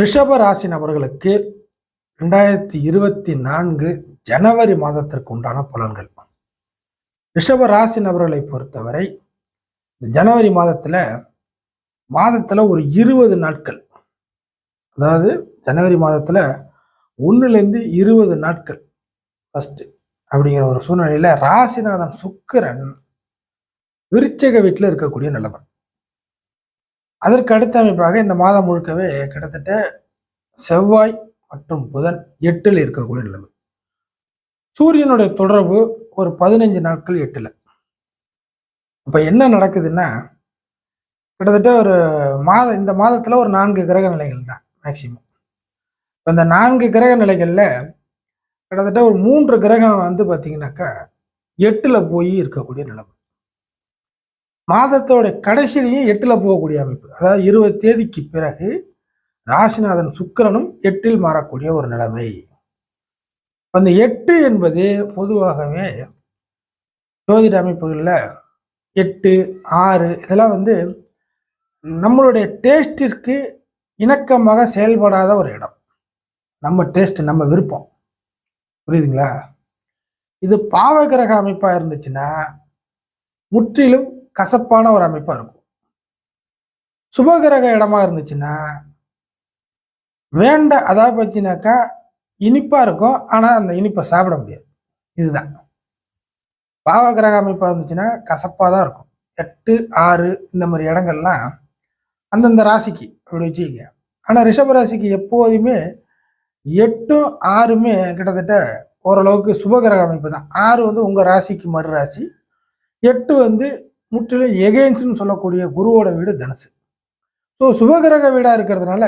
ரிஷப ராசி நபர்களுக்கு ரெண்டாயிரத்தி இருபத்தி நான்கு ஜனவரி மாதத்திற்கு உண்டான பலன்கள். ரிஷப ராசி நபர்களை பொறுத்தவரை இந்த ஜனவரி மாதத்தில் மாதத்தில் ஒரு இருபது நாட்கள். அதாவது ஜனவரி மாதத்தில் ஒன்றுலேருந்து இருபது நாட்கள் ஃபஸ்ட்டு அப்படிங்கிற ஒரு சூழ்நிலையில் ராசிநாதன் சுக்கிரன் விருச்சக வீட்டில் இருக்கக்கூடிய நிலைமை அதற்கு அடுத்த அமைப்பாக இந்த மாதம் முழுக்கவே கிட்டத்தட்ட செவ்வாய் மற்றும் புதன் எட்டில் இருக்கக்கூடிய நிலைமை. சூரியனுடைய தொடர்பு ஒரு பதினஞ்சு நாட்கள் எட்டில். இப்போ என்ன நடக்குதுன்னா கிட்டத்தட்ட ஒரு மாத இந்த மாதத்தில் ஒரு நான்கு கிரக நிலைகள் தான் மேக்சிமம் இப்போ இந்த நான்கு கிரக நிலைகளில் கிட்டத்தட்ட ஒரு மூன்று கிரகம் வந்து பார்த்தீங்கன்னாக்கா எட்டில் போய் இருக்கக்கூடிய நிலைமை. மாதத்தோட கடைசியிலையும் எட்டில் போகக்கூடிய அமைப்பு. அதாவது இருபது தேதிக்கு பிறகு ராசிநாதன் சுக்கிரனும் எட்டில் மாறக்கூடிய ஒரு நிலைமை. அந்த எட்டு என்பது பொதுவாகவே ஜோதிட அமைப்புகளில் எட்டு ஆறு இதெல்லாம் வந்து நம்மளுடைய டேஸ்டிற்கு இணக்கமாக செயல்படாத ஒரு இடம். நம்ம டேஸ்ட் நம்ம விருப்பம். புரியுதுங்களா? இது பாவகிரக அமைப்பாக இருந்துச்சுன்னா முற்றிலும் கசப்பான ஒரு அமைப்பாக இருக்கும். சுபகிரக இடமா இருந்துச்சுன்னா வேண்ட அதாவது பார்த்தீங்கன்னாக்கா இனிப்பாக இருக்கும். ஆனால் அந்த இனிப்பை சாப்பிட முடியாது. இதுதான். பாவகிரக அமைப்பாக இருந்துச்சுன்னா கசப்பாக தான் இருக்கும். எட்டு ஆறு இந்த மாதிரி இடங்கள்லாம் அந்தந்த ராசிக்கு அப்படி வச்சுக்கங்க. ஆனால் ரிஷப ராசிக்கு எப்போதுமே எட்டும் ஆறுமே கிட்டத்தட்ட ஓரளவுக்கு சுபகிரக அமைப்பு தான். ஆறு வந்து உங்கள் ராசிக்கு மறு ராசி. எட்டு வந்து முற்றிலும் எகெயின்ஸ்னு சொல்லக்கூடிய குருவோட வீடு தனுசு. ஸோ சுபகிரக வீடாக இருக்கிறதுனால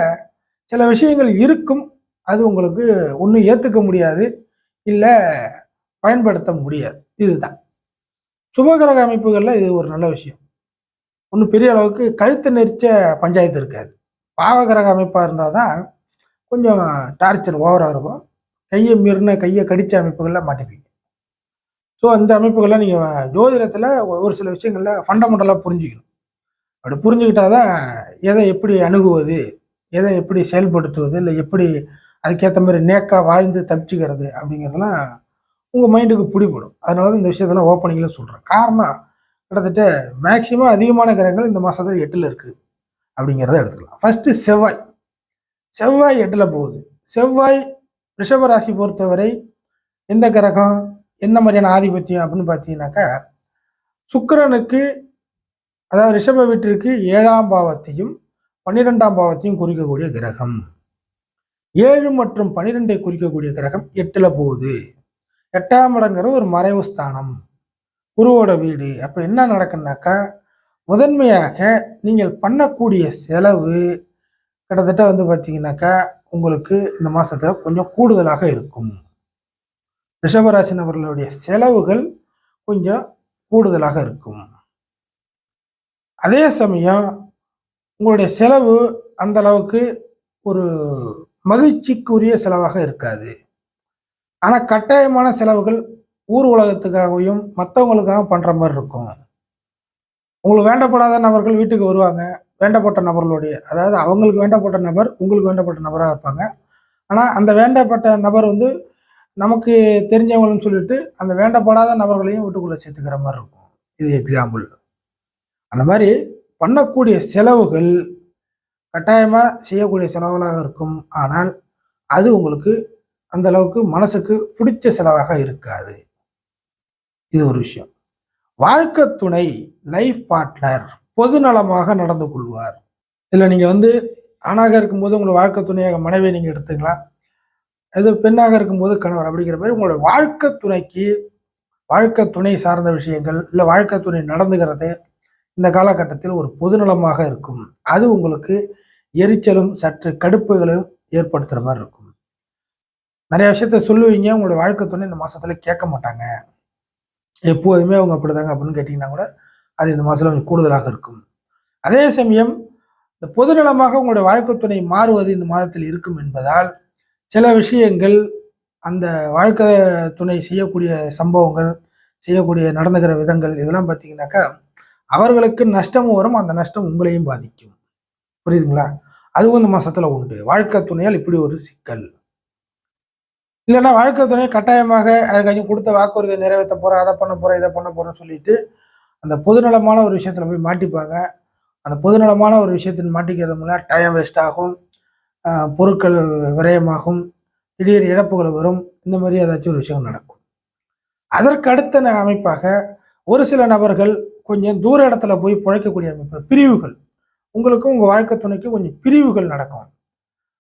சில விஷயங்கள் இருக்கும். அது உங்களுக்கு ஒன்றும் ஏற்றுக்க முடியாது. இல்லை பயன்படுத்த முடியாது. இதுதான். சுபகிரக அமைப்புகளில் இது ஒரு நல்ல விஷயம். ஒன்றும் பெரிய அளவுக்கு கழுத்து நெரிச்ச பஞ்சாயத்து இருக்காது. பாவகிரக அமைப்பாக இருந்தால் தான் கொஞ்சம் டார்ச்சர் ஓவராக இருக்கும். கையை மீறின கையை கடித்த அமைப்புகளில் மாட்டிப்பீங்க. ஸோ அந்த அமைப்புகள்லாம் நீங்கள் ஜோதிடத்தில் ஒரு சில விஷயங்களில் ஃபண்டமெண்டலாக புரிஞ்சுக்கணும். அப்படி புரிஞ்சுக்கிட்டாதான் எதை எப்படி அணுகுவது எதை எப்படி செயல்படுத்துவது இல்லை எப்படி அதுக்கேற்ற மாதிரி நேக்காக வாழ்ந்து தப்பிச்சுக்கிறது அப்படிங்கிறதெல்லாம் உங்கள் மைண்டுக்கு பிடிபடும். அதனால தான் இந்த விஷயத்தெல்லாம் ஓப்பனிங்கில் சொல்கிறேன் காரணம் கிட்டத்தட்ட மேக்சிமம் அதிகமான கிரகங்கள் இந்த மாதத்தில் எட்டில் இருக்குது அப்படிங்கிறத எடுத்துக்கலாம். ஃபஸ்ட்டு செவ்வாய். செவ்வாய் எட்டில் போகுது. செவ்வாய் ரிஷபராசி பொறுத்தவரை எந்த கிரகம்? என்ன மாதிரியான ஆதிபத்தியம் அப்படின்னு பார்த்தீங்கன்னாக்கா சுக்கரனுக்கு அதாவது ரிஷப வீட்டிற்கு ஏழாம் பாவத்தையும் பன்னிரெண்டாம் பாவத்தையும் குறிக்கக்கூடிய கிரகம். ஏழு மற்றும் பன்னிரெண்டை குறிக்கக்கூடிய கிரகம் எட்டில் போகுது. எட்டாம் இடங்கிற ஒரு மறைவு ஸ்தானம். குருவோட வீடு. அப்போ என்ன நடக்குன்னாக்கா முதன்மையாக நீங்கள் பண்ணக்கூடிய செலவு கிட்டத்தட்ட வந்து பார்த்தீங்கன்னாக்கா உங்களுக்கு இந்த மாதத்தில் கொஞ்சம் கூடுதலாக இருக்கும். ரிஷபராசி நபர்களுடைய செலவுகள் கொஞ்சம் கூடுதலாக இருக்கும். அதே சமயம் உங்களுடைய செலவு அந்த அளவுக்கு ஒரு மகிழ்ச்சிக்குரிய செலவாக இருக்காது. ஆனால் கட்டாயமான செலவுகள் ஊர் உலகத்துக்காகவும் மற்றவங்களுக்காக பண்ணுற மாதிரி இருக்கும். உங்களுக்கு வேண்டப்படாத நபர்கள் வீட்டுக்கு வருவாங்க. வேண்டப்பட்ட நபர்களுடைய அதாவது அவங்களுக்கு வேண்டப்பட்ட நபர் உங்களுக்கு வேண்டப்பட்ட நபராக இருப்பாங்க. ஆனால் அந்த வேண்டப்பட்ட நபர் வந்து நமக்கு தெரிஞ்சவங்களும் சொல்லிட்டு அந்த வேண்டப்படாத நபர்களையும் வீட்டுக்குள்ளே சேர்த்துக்கிற மாதிரி இருக்கும். இது எக்ஸாம்பிள் அந்த மாதிரி பண்ணக்கூடிய செலவுகள் கட்டாயமாக செய்யக்கூடிய செலவுகளாக இருக்கும். ஆனால் அது உங்களுக்கு அந்த அளவுக்கு மனசுக்கு பிடிச்ச செலவாக இருக்காது. இது ஒரு விஷயம். வாழ்க்கை துணை லைஃப் பார்ட்னர் பொதுநலமாக நடந்து கொள்வார். இதில் நீங்கள் வந்து ஆணாக இருக்கும்போது உங்களை வாழ்க்கை துணையாக மனைவியை நீங்கள் எடுத்துக்கலாம். இது பெண்ணாக இருக்கும்போது கணவர் அப்படிங்கிற மாதிரி உங்களோட வாழ்க்கை துணைக்கு வாழ்க்கை துணை சார்ந்த விஷயங்கள் இல்லை வாழ்க்கை துணை நடந்துகிறது இந்த காலகட்டத்தில் ஒரு பொதுநலமாக இருக்கும். அது உங்களுக்கு எரிச்சலும் சற்று கடுப்புகளையும் ஏற்படுத்துகிற மாதிரி இருக்கும். நிறைய விஷயத்த சொல்லுவீங்க உங்களோட வாழ்க்கை துணை இந்த மாதத்துல கேட்க மாட்டாங்க. எப்போதுமே அவங்க அப்படிதாங்க அப்படின்னு கேட்டிங்கன்னா கூட அது இந்த மாதத்தில் கொஞ்சம் கூடுதலாக இருக்கும். அதே சமயம் இந்த பொதுநலமாக உங்களுடைய வாழ்க்கை துணை மாறுவது இந்த மாதத்தில் இருக்கும் என்பதால் சில விஷயங்கள் அந்த வாழ்க்கை துணை செய்யக்கூடிய சம்பவங்கள் செய்யக்கூடிய நடந்துகிற விதங்கள் இதெல்லாம் பார்த்தீங்கன்னாக்கா அவர்களுக்கு நஷ்டமும் வரும் அந்த நஷ்டம் உங்களையும் பாதிக்கும். புரியுதுங்களா? அதுவும் இந்த மாசத்துல உண்டு. வாழ்க்கை துணையால் இப்படி ஒரு சிக்கல். இல்லைன்னா வாழ்க்கை துணை கட்டாயமாக அதுக்காச்சும் கொடுத்த வாக்குறுதியை நிறைவேற்ற போறேன் அதை பண்ண போறேன் இதை பண்ண போறேன்னு சொல்லிட்டு அந்த பொதுநலமான ஒரு விஷயத்துல போய் மாட்டிப்பாங்க. அந்த பொதுநலமான ஒரு விஷயத்தின் மாட்டிக்கிறது மூலம் டைம் வேஸ்ட் ஆகும். பொருட்கள் விரயமாகும் திடீர் இழப்புகள் வரும் இந்த மாதிரி ஏதாச்சும் ஒரு விஷயம் நடக்கும். அதற்கு அடுத்த ந- அமைப்பாக ஒரு சில நபர்கள் கொஞ்சம் தூர இடத்துல போய் பிழைக்கக்கூடிய அமைப்பு பிரிவுகள். உங்களுக்கும் உங்கள் வாழ்க்கை துணைக்கும் கொஞ்சம் பிரிவுகள் நடக்கும்.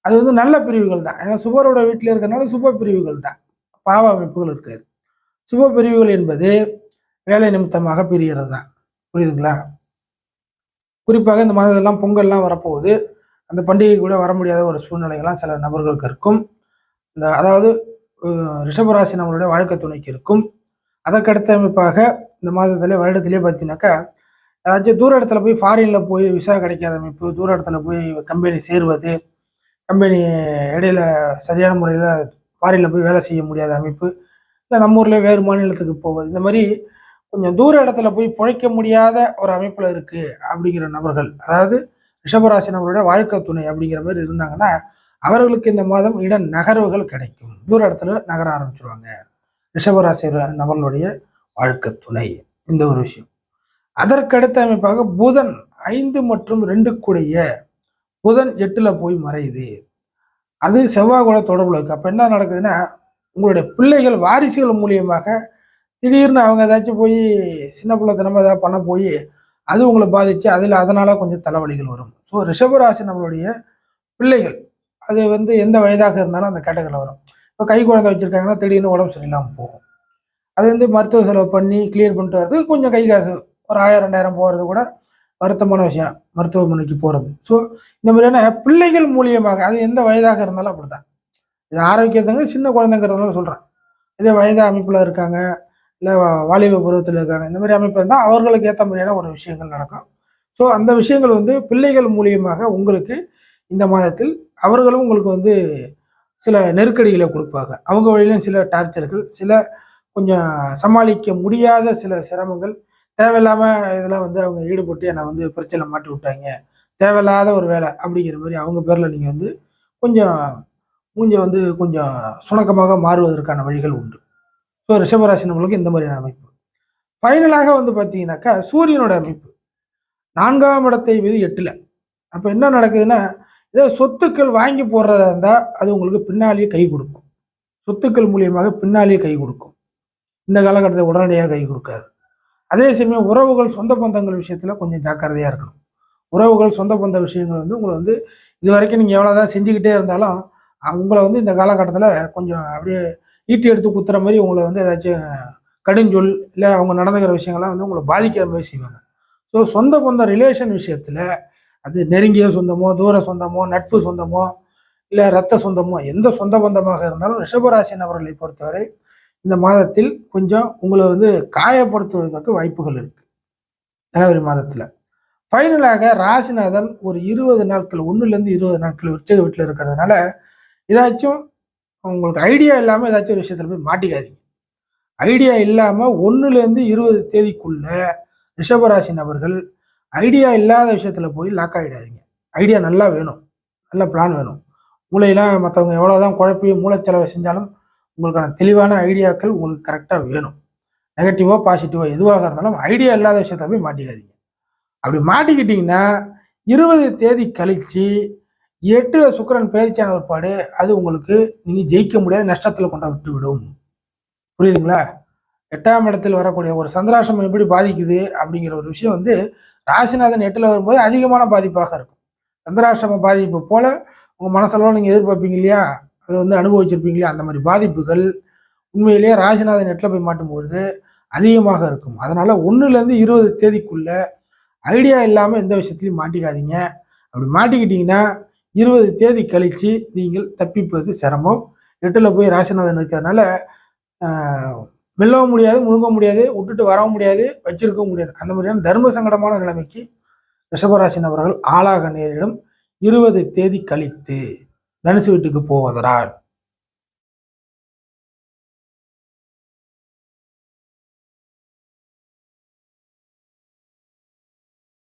அது வந்து நல்ல பிரிவுகள் தான். ஏன்னா சுபரோட வீட்டில் இருக்கிறனால சுப பிரிவுகள் தான். பாவ அமைப்புகள் இருக்காது. சுப பிரிவுகள் என்பது வேலை நிமித்தமாக பிரிகிறது தான். புரியுதுங்களா? குறிப்பாக இந்த மாதத்தெல்லாம் பொங்கல்லாம் வரப்போகுது. அந்த பண்டிகை கூட வர முடியாத ஒரு சூழ்நிலைகள்லாம் சில நபர்களுக்கு இருக்கும். இந்த அதாவது ரிஷபராசி நம்மளுடைய வாழ்க்கை துணைக்கு இருக்கும். அதற்கடுத்த அமைப்பாக இந்த மாதத்திலே வருடத்திலே பார்த்தீங்கன்னாக்கா ஏதாச்சும் தூர இடத்துல போய் ஃபாரினில் போய் விசா கிடைக்காத அமைப்பு தூர இடத்துல போய் கம்பெனி சேருவது கம்பெனி இடையில சரியான முறையில் ஃபாரினில் போய் வேலை செய்ய முடியாத அமைப்பு இல்லை நம்ம ஊரில் வேறு மாநிலத்துக்கு போவது இந்த மாதிரி கொஞ்சம் தூர இடத்துல போய் பிழைக்க முடியாத ஒரு அமைப்பில் இருக்குது அப்படிங்கிற நபர்கள். அதாவது ரிஷபராசி நம்மளுடைய வாழ்க்கை துணை அப்படிங்கிற மாதிரி இருந்தாங்கன்னா அவர்களுக்கு இந்த மாதம் இட நகர்வுகள் கிடைக்கும். தூர இடத்துல நகர ஆரம்பிச்சிருவாங்க. ரிஷபராசி நபர்களுடைய வாழ்க்கை துணை. இந்த ஒரு விஷயம். அதற்கடுத்த அமைப்பாக புதன் ஐந்து மற்றும் ரெண்டு கூடிய புதன் எட்டுல போய் மறையுது. அது செவ்வாய் கூட தொடர்பில் இருக்கு. அப்போ என்ன நடக்குதுன்னா உங்களுடைய பிள்ளைகள் வாரிசுகள் மூலியமாக திடீர்னு அவங்க ஏதாச்சும் போய் சின்ன பிள்ளைத்தனமா ஏதாவது பண்ண போய் அது உங்களை பாதிச்சு அதில் அதனால் கொஞ்சம் தலைவலிகள் வரும். ஸோ ரிஷபராசி நம்மளுடைய பிள்ளைகள் அது வந்து எந்த வயதாக இருந்தாலும் அந்த கேட்டகரியில் வரும். இப்போ கை குழந்தை வச்சுருக்காங்கன்னா திடீர்னு உடம்பு சரியில்லாமல் போகும். அது வந்து மருத்துவ செலவு பண்ணி கிளியர் பண்ணிட்டு வர்றது கொஞ்சம் கை காசு ஒரு ஆயிரம் ரெண்டாயிரம் போகிறது கூட வருத்தமான விஷயம் மருத்துவமனைக்கு போகிறது ஸோ இந்த மாதிரியான பிள்ளைகள் மூலியமாக அது எந்த வயதாக இருந்தாலும் அப்படி தான் இது ஆரோக்கியத்தங்க சின்ன குழந்தைங்கிறதுனால சொல்கிறேன் இதே வயது அமைப்பில் இருக்காங்க இல்லை வாலிப பருவத்தில் இருக்காங்க. இந்த மாதிரி அமைப்பு இருந்தால் அவர்களுக்கு ஏற்ற மாதிரியான ஒரு விஷயங்கள் நடக்கும். ஸோ அந்த விஷயங்கள் வந்து பிள்ளைகள் மூலியமாக உங்களுக்கு இந்த மாதத்தில் அவர்களும் உங்களுக்கு வந்து சில நெருக்கடிகளை கொடுப்பாங்க. அவங்க வழியிலும் சில டார்ச்சர்கள் சில கொஞ்சம் சமாளிக்க முடியாத சில சிரமங்கள் தேவையில்லாமல் இதெல்லாம் வந்து அவங்க ஈடுபட்டு என்னை வந்து பிரச்சனை மாட்டி விட்டாங்க. தேவையில்லாத ஒரு வேலை அப்படிங்கிற மாதிரி அவங்க பேரில் நீங்கள் வந்து கொஞ்சம் மூஞ்ச வந்து கொஞ்சம் சுணக்கமாக மாறுவதற்கான வழிகள் உண்டு. ஸோ ரிஷபராசி நம்மளுக்கு இந்த மாதிரியான அமைப்பு. ஃபைனலாக வந்து பார்த்தீங்கன்னாக்கா சூரியனோட அமைப்பு. நான்காம் இடத்தை விதி எட்டில். அப்போ என்ன நடக்குதுன்னா ஏதோ சொத்துக்கள் வாங்கி போடுறதா இருந்தால் அது உங்களுக்கு பின்னாலேயே கை கொடுக்கும். சொத்துக்கள் மூலியமாக பின்னாலேயே கை கொடுக்கும். இந்த காலகட்டத்தில் உடனடியாக கை கொடுக்காது. அதே சமயம் உறவுகள் சொந்த பந்தங்கள் விஷயத்தில் கொஞ்சம் ஜாக்கிரதையாக இருக்கணும். உறவுகள் சொந்த பந்த விஷயங்கள் வந்து உங்களை வந்து இது வரைக்கும் நீங்கள் எவ்வளோதான் செஞ்சுக்கிட்டே இருந்தாலும் உங்களை வந்து இந்த காலகட்டத்தில் கொஞ்சம் அப்படியே ஈட்டி எடுத்து குத்துற மாதிரி உங்களை வந்து ஏதாச்சும் கடுஞ்சொல் இல்லை அவங்க நடந்துக்கிற விஷயங்கள்லாம் வந்து உங்களை பாதிக்கிற மாதிரி செய்வாங்க. ஸோ சொந்த பந்த ரிலேஷன் விஷயத்தில் அது நெருங்கிய சொந்தமோ தூர சொந்தமோ நட்பு சொந்தமோ இல்லை ரத்த சொந்தமோ எந்த சொந்த பந்தமாக இருந்தாலும் ரிஷபராசி நபர்களை பொறுத்தவரை இந்த மாதத்தில் கொஞ்சம் உங்களை வந்து காயப்படுத்துவதற்கு வாய்ப்புகள் இருக்குது ஜனவரி மாதத்தில். ஃபைனலாக ராசிநாதன் ஒரு இருபது நாட்கள் ஒன்றுலேருந்து இருபது நாட்கள் உச்சக வீட்டில் இருக்கிறதுனால ஏதாச்சும் உங்களுக்கு ஐடியா இல்லாமல் ஏதாச்சும் ஒரு விஷயத்தில் போய் மாட்டிக்காதீங்க. ஐடியா இல்லாமல் ஒன்றுலேருந்து இருபது தேதிக்குள்ள ரிஷபராசி நபர்கள் ஐடியா இல்லாத விஷயத்தில் போய் லாக் ஆகிடாதீங்க ஐடியா நல்லா வேணும். நல்ல பிளான் வேணும். மூளையெல்லாம் மற்றவங்க எவ்வளோதான் குழப்பி மூளைச்செலவை செஞ்சாலும் உங்களுக்கான தெளிவான ஐடியாக்கள் உங்களுக்கு கரெக்டாக வேணும். நெகட்டிவோ பாசிட்டிவோ எதுவாக இருந்தாலும் ஐடியா இல்லாத விஷயத்தில் போய் மாட்டிக்காதீங்க. அப்படி மாட்டிக்கிட்டிங்கன்னா இருபது தேதி கழித்து எட்டுல சுக்கிரன் பயிற்சியான ஒருபாடு அது உங்களுக்கு நீங்கள் ஜெயிக்க முடியாத நஷ்டத்தில் கொண்டா விட்டு விடும் புரியுதுங்களா? எட்டாம் இடத்தில் வரக்கூடிய ஒரு சந்திராசிரமம் எப்படி பாதிக்குது அப்படிங்கிற ஒரு விஷயம் வந்து ராசிநாதன் எட்டில் வரும்போது அதிகமான பாதிப்பாக இருக்கும். சந்திராசிரம பாதிப்பு போல உங்கள் மனசெல்லாம் நீங்கள் எதிர்பார்ப்பீங்க இல்லையா? அது வந்து அனுபவிச்சிருப்பீங்க இல்லையா? அந்த மாதிரி பாதிப்புகள் உண்மையிலேயே ராசிநாதன் எட்டில் போய் மாட்டும்பொழுது அதிகமாக இருக்கும். அதனால் ஒன்றுலேருந்து இருபது தேதிக்குள்ளே ஐடியா இல்லாமல் எந்த விஷயத்துலையும் மாட்டிக்காதீங்க. அப்படி மாட்டிக்கிட்டிங்கன்னா இருபது தேதி கழித்து நீங்கள் தப்பிப்பது சிரமம். எட்டில் போய் ராசிநாதன் இருக்கிறதுனால மெல்லவும் முடியாது முழுங்க முடியாது விட்டுட்டு வரவும் முடியாது வச்சிருக்கவும் முடியாது. அந்த மாதிரியான தர்ம சங்கடமான நிலைமைக்கு ரிஷபராசி நபர்கள் ஆளாக நேரிடும். இருபது தேதி கழித்து தனுசு வீட்டுக்கு போவதனால்.